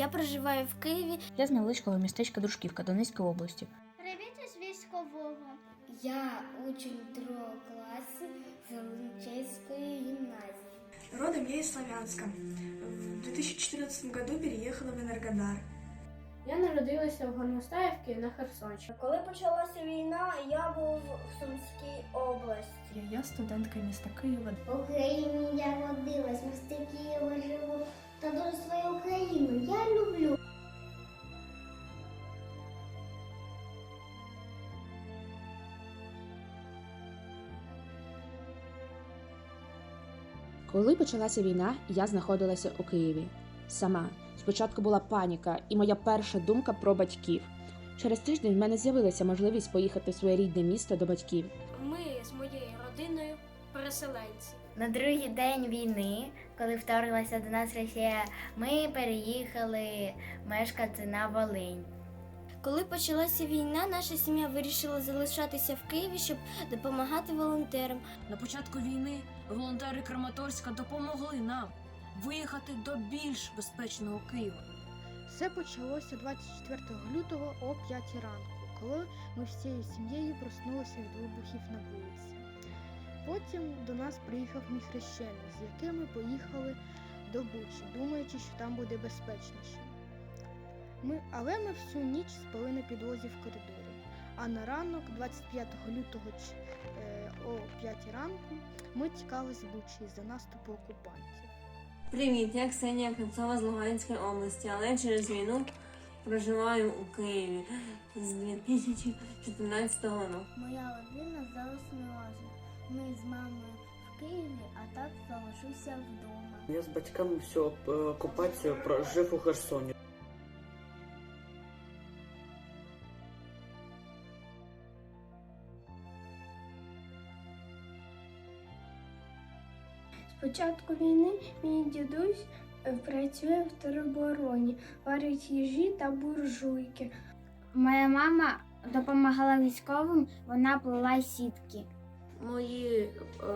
Я проживаю в Києві. Я з невеличкого містечка Дружківка Донецької області. Привіт із військового. Я учень другого класу Золочевской гимназии. Родом я из Славянска. В 2014 году переехала в Энергодар. Я народилася в Горностаївці на Херсонщині. Коли почалася війна, я був в Сумській області. Я студентка міста Києва. В Україні я родилась, місті Києва живу та дуже свою Україну. Я люблю. Коли почалася війна, я знаходилася у Києві. Сама. Спочатку була паніка, і моя перша думка про батьків. Через тиждень в мене з'явилася можливість поїхати в своє рідне місто до батьків. Ми з моєю родиною переселенці. На другий день війни, коли вторглася до нас Росія, ми переїхали мешкати на Волинь. Коли почалася війна, наша сім'я вирішила залишатися в Києві, щоб допомагати волонтерам. На початку війни волонтери Краматорська допомогли нам виїхати до більш безпечного Києва. Все почалося 24 лютого о 5 ранку, коли ми всією сім'єю проснулися від вибухів на вулиці. Потім до нас приїхав мій хрещений, з яким ми поїхали до Бучі, думаючи, що там буде безпечніше. Ми, але ми всю ніч спали на підлозі в коридорі. А на ранок, 25 лютого ч- е, о 5 ранку, ми тікали з Бучі за наступу окупантів. Привіт, я Ксенія Кривцова з Луганської області, але через війну проживаю у Києві з 2014 року. Моя родина зараз не разом. Ми з мамою в Києві, а так залишився вдома. Я з батьками всю е, окупацію прожив у Херсоні. З початку війни мій дідусь е, працює в теробороні, варить їжі та буржуйки. Моя мама допомагала військовим, вона плела сітки. Мої е,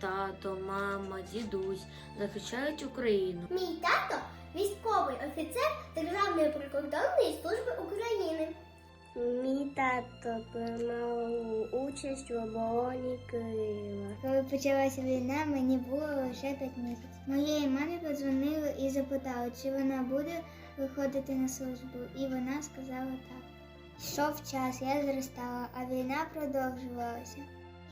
тато, мама, дідусь захищають Україну. Мій тато військовий офіцер Державної прикордонної служби України. Мій тато приймав участь в обороні Києва. Коли почалася війна, мені було лише 5 місяців. Моєї мамі подзвонили і запитали, чи вона буде виходити на службу, і вона сказала так. Йшов час, я зростала, а війна продовжувалася.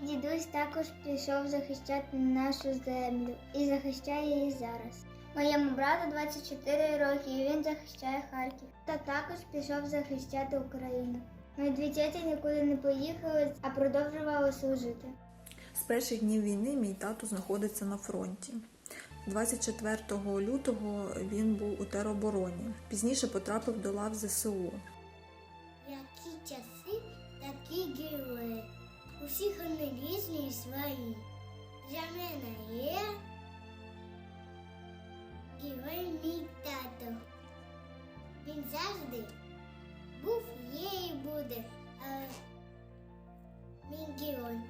Дідусь також пішов захищати нашу землю і захищає її зараз. Моєму брату 24 роки і він захищає Харків. Та також пішов захищати Україну. Мої дві тіті нікуди не поїхали, а продовжували служити. З перших днів війни мій тато знаходиться на фронті. 24 лютого він був у теробороні. Пізніше потрапив до лав ЗСУ. Які часи, такі герої. У всіх вони різні і свої. Для мене є герой мій тато. Він завжди був, є і буде. Але мій герой.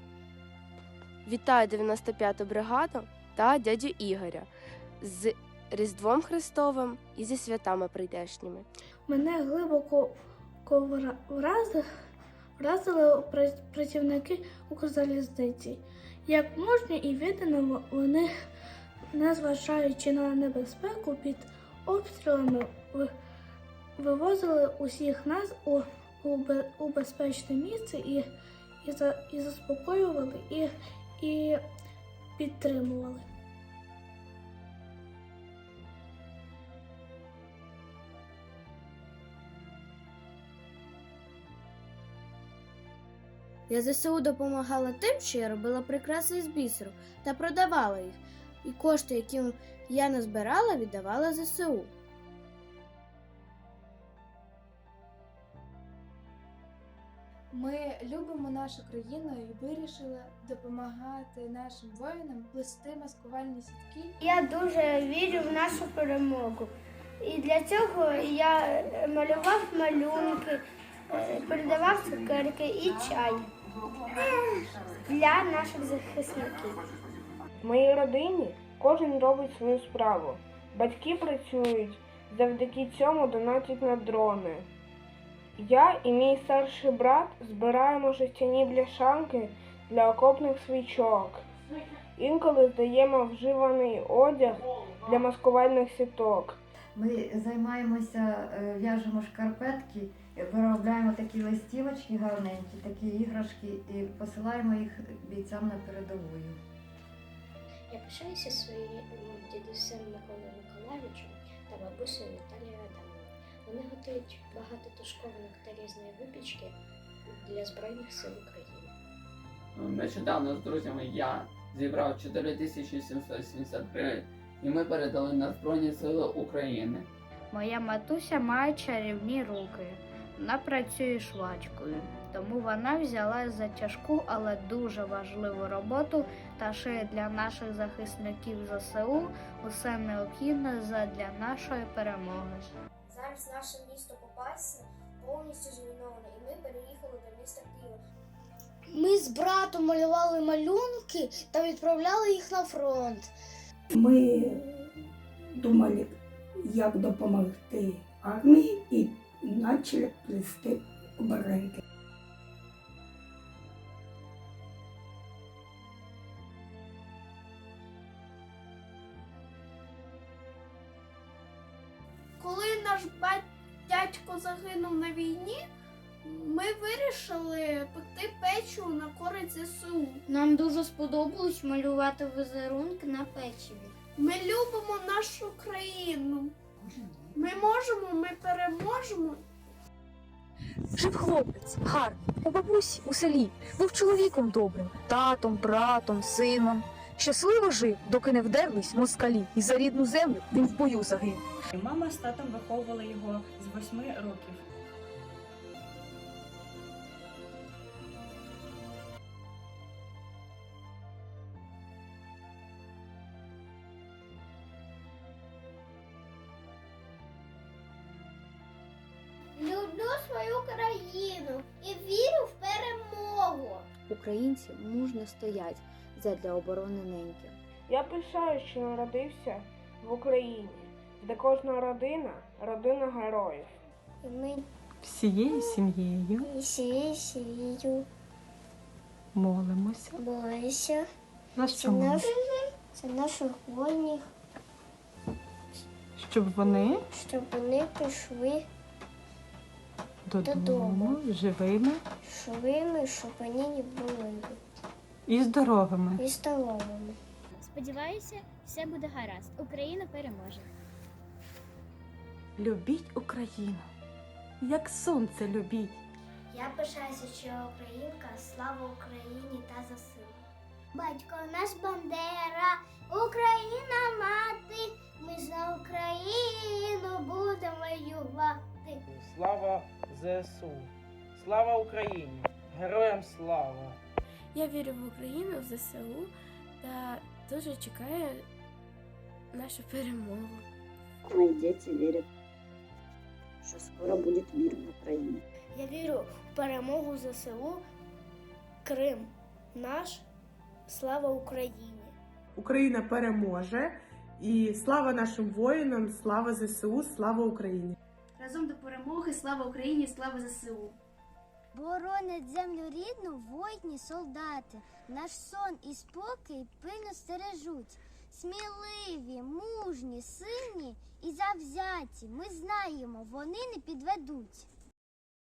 Вітаю 95-ту бригаду та дядю Ігоря з Різдвом Христовим і зі святами прийдешніми. Мене глибоко вразили, вразили працівники Укрзалізниці. Як мужньо і віддано вони, незважаючи на небезпеку під обстрілами, вивозили усіх нас у, у безпечне місце і, і, за, і заспокоювали, і, і підтримували. Я ЗСУ допомагала тим, що я робила прикраси із бісеру та продавала їх. І кошти, які я назбирала, віддавала ЗСУ. Ми любимо нашу країну і вирішили допомагати нашим воїнам плести маскувальні сітки. Я дуже вірю в нашу перемогу. І для цього я малював малюнки, е, передавав цукерки і чай для наших захисників. В моїй родині кожен робить свою справу. Батьки працюють Завдяки цьому донатять на дрони. Я і мій старший брат збираємо жестяні бляшанки для окопних свічок. Інколи здаємо вживаний одяг для маскувальних сіток. Ми займаємося, е, в'яжемо шкарпетки, виробляємо такі листівочки гарненькі, такі іграшки і посилаємо їх бійцям на передовую. Я пишаюся своїм дідусем Миколою Миколаївичем та бабусею Наталією Адамовою. Вони готують багато тушкованок та різної випічки для Збройних сил України. Нещодавно з друзями я зібрав 4770 гривень, і ми передали на Збройні Сили України. Моя матуся має чарівні руки. Вона працює швачкою, тому вона взяла за тяжку, але дуже важливу роботу та шиє для наших захисників ЗСУ усе необхідне для нашої перемоги. Зараз наше місто Попасне повністю зруйноване, і ми переїхали до міста Києва. Ми з братом малювали малюнки та відправляли їх на фронт. Ми думали, як допомогти армії і почали плести обереги. Коли наш дядько загинув на війні, ми вирішили пекти печиво на користь ЗСУ. Нам дуже сподобалось малювати візерунки на печиві. Ми любимо нашу країну. Ми можемо, ми переможемо. Жив хлопець, гарний, у бабусі у селі, був чоловіком добрим, татом, братом, сином. Щасливо жив, доки не вдерлись москалі, і за рідну землю він в бою загинув. Мама з татом виховували його з восьми років. Свою країну і вірю в перемогу. Українці мужньо стоять задля оборони неньки. Я пишаю, що народився в Україні, де кожна родина родина героїв. І ми Всією сім'єю і всією сім'єю молимося. борюся За за, що? наш, за наших воїнів, Щоб вони щоб вони пішли додому живими живими, щоб вони не були і здоровими. і здоровими. Сподіваюся, все буде гаразд. Україна переможе. Любіть Україну, як сонце любіть. Я пишаюся, що українка, слава Україні та ЗСУ. Батько наш Бандера, Україна мати, ми за Україну будемо воювати. Слава ЗСУ! Слава Україні! Героям слава! Я вірю в Україну, в ЗСУ та дуже чекаю нашу перемогу. Мої діти вірять, що скоро буде мир в Україні. Я вірю в перемогу ЗСУ. Крим наш. Слава Україні! Україна переможе і слава нашим воїнам, слава ЗСУ, слава Україні! Разом до перемоги, слава Україні, слава ЗСУ. Боронять землю рідну воїні солдати. Наш сон і спокій пильно стережуть. Сміливі, мужні, сильні і завзяті. Ми знаємо, вони не підведуть.